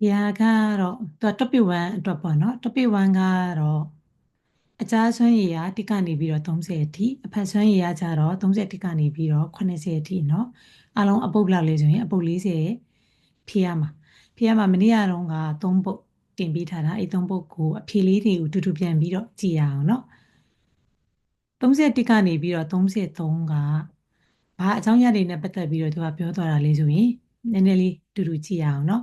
ဒီဟာကတော့သူ topic 1အတွက်ပေါ့နော် topic 1ကတော့အကြားစွမ်းရည်က1ကနေပြီးတော့30အထိအဖက်စွမ်းရည်ကကြတော့31ကနေပြီးတော့80အထိเนาะအလုံးအပုတ်လောက်လေးဆိုရင်အပုတ်40ဖြည့်ရမှာဖြည့်ရမှာမနေ့ကတော့က3ပုတ်တင်ပေးထားတာအဲ့3ပုတ်ကိုအဖြေလေးတွေကိုတူတူပြန်ပြီးတော့ကြည့်ရအောင်เนาะ31ကနေပြီးတော့33ကဘာအကြောင်းရတွေနဲ့ပတ်သက်ပြီးတော့သူကပြောသွားတာလေးဆိုရင်နည်းနည်းလေးတူတူကြည့်ရအောင်เนาะ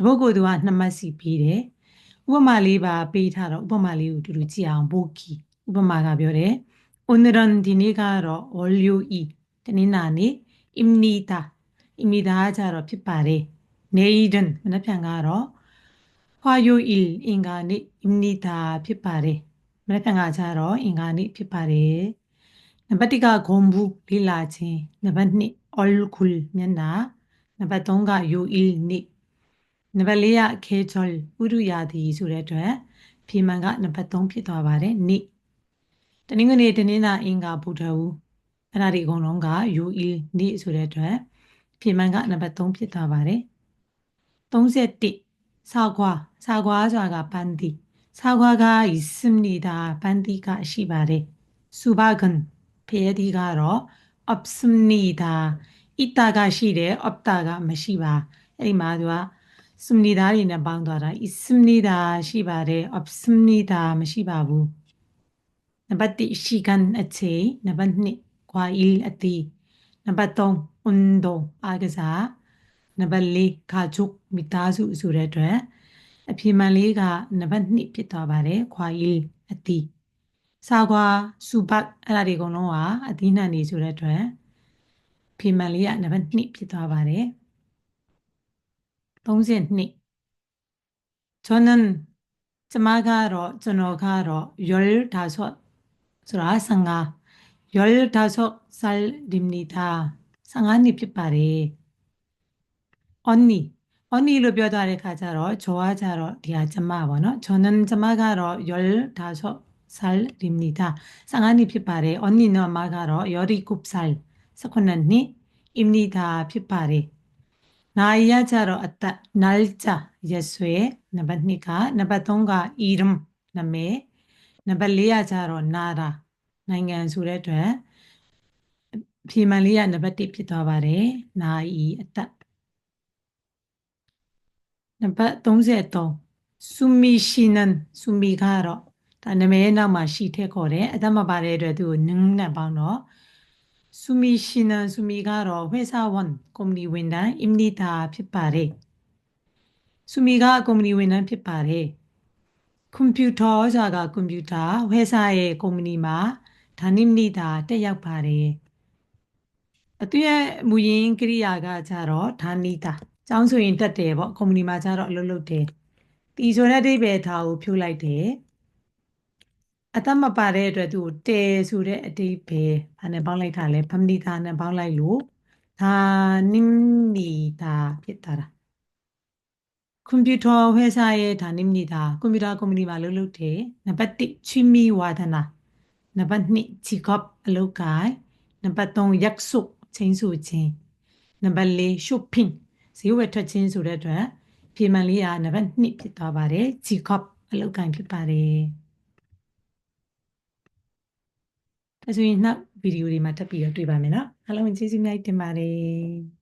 တပုတ်ကိုသူကနှစ်မှတ်စီပေးတယ်ဥပမာလေးပါပေးထားတော့ဥပမာလေးကိုတူတူကြည့်အောင်ဘိုကီဥပမာကပြောတယ် oneron ဒီနေ့ကတော့ olio e တနင်္လာနေ့ imnita imnita ကကြတော့ဖြစ်ပါတယ် neiden မနက်ဖြန်ကတော့ hwayo il အင်္ဂါနေ့ imnita ဖြစ်ပါတယ်မနက်ဖြန်ကကြတော့အင်္ဂါနေ့ဖြစ်ပါတယ်နံပါတ်1ကဂုံဘူးလေးလာခြင်းနံပါတ်2 olkul မျက်နှာနံပါတ်3က yo il နေ့ နံပါတ်၄ကခေချောဥရုယာတိဆိုတဲ့အတွက်ဖြေမှန်ကနံပါတ်3ဖြစ်သွားပါတယ်နိတနင်္ဂနွေတနင်္လာအင်္ဂါဗုဒ္ဓဦးအဲ့ဒါတွေအကုန်လုံးက UE နိဆိုတဲ့အတွက်ဖြေမှန်ကနံပါတ်3ဖြစ်သွားပါတယ်31စာခွာစာခွာဆိုတာကပန်းတိစာခွာကဣစမနီတာပန်းတိကအရှိပါတယ်စူဘာဂန်ဖေယတိကတော့ opsmnida ဣတာကရှိတယ် opta ကမရှိပါအဲ့ဒီမှာသူက စမနီသားတွေနဲ့ပေါင်းသွားတာဤစမနီသာရှိပါတယ်အပစမနီသာမရှိပါဘူးနံပါတ်1ရှိကန်အခြေနံပါတ်2ခွာအီအတီနံပါတ်3အွန်ဒိုအာကစားနံပါတ်4ခါချုပ်မိသားစုဆိုတဲ့အတွက်အဖြေမှန်လေးကနံပါတ်2ဖြစ်သွားပါတယ်ခွာအီအတီစာခွာစူပတ်အဲ့ဒါတွေအကုန်လုံးကအသီးနှံနေဆိုတဲ့အတွက်ဖြေမှန်လေးကနံပါတ်2ဖြစ်သွားပါတယ် 동생님, 저는 자마가로 전어가로 열다섯으로 상아 열다섯 살입니다. 상한이 빛바리. 언니, 언니로 뼈다리 가자로 좋아자로 디아자마원어 저는 자마가로 열다섯 살입니다. 상한이 빛바리. 언니는 마가로 열이곱 살 사코난니입니다. 빛바리. နာရီရကြတော့အသက်နလ်ချာရဆွေနံပါတ်2ကနံပါတ်3ကအီရမ်နမေနံပါတ်4ရကြတော့နာရာနိုင်ငံဆိုတဲ့အတွက်ဖြေမှန်လေးကနံပါတ်1ဖြစ်သွားပါတယ်နာရီအသက်နံပါတ်33ဆူမီရှီနန်ဆူမီကတော့ဒါနာမည်ရဲ့နောက်မှာရှိထည့်ခေါ်တယ်အသက်မပါတဲ့အတွက်သူကိုနင်းနဲ့ပေါင်းတော့ ဆူမီရှိနန်ဆူမီကတော့ဝေဆာဝန်ကုမ္ပဏီဝန်ထမ်းအင်မနီတာဖြစ်ပါတယ်ဆူမီကကုမ္ပဏီဝန်ထမ်းဖြစ်ပါတယ်ကွန်ပျူတာဆိုတာကကွန်ပျူတာဝဲစားရဲ့ကုမ္ပဏီမှာဒါနိမနိတာတက်ရောက်ပါတယ်အတူရဲ့မူရင်းကိရိယာကကြတော့ဌာနိတာကျောင်းဆိုရင်တက်တယ်ပေါ့ကုမ္ပဏီမှာကြတော့အလုပ်လုပ်တယ်တီဆိုတဲ့အဓိပ္ပာယ်ထားကိုဖြုတ်လိုက်တယ် အသက်မပါတဲ့အတွက်သူကိုတဲဆိုတဲ့အတိဘေဘာနဲ့ပေါင်းလိုက်တာလဲဗမဏိတာနဲ့ပေါင်းလိုက်လို့ဒါနိမိတာဖြစ်တာကွန်ပျူတာဝက်ဆိုက်ရဲ့ဒါနိမိတာကွန်ပျူတာကုမ္ပဏီမှာလုပ်လုပ်တယ်နံပါတ်1ချီမီဝါဒနာနံပါတ်2ချီကော့အလုပ်ကိုင်နံပါတ်3ရက်ဆုချင်းဆိုချင်းနံပါတ်4 shopping ဈေးဝယ်ထွက်ခြင်းဆိုတဲ့အတွက်ပြေမှန်လေးကနံပါတ်2ဖြစ်သွားပါတယ် G corp အလုပ်ကိုင်ဖြစ်ပါတယ် ဒါဆိုရင်နောက်ဗီဒီယိုတွေမှာတက်ပြီးတော့တွေ့ပါမယ်နော်အားလုံးကျေးဇူးများတင်ပါတယ်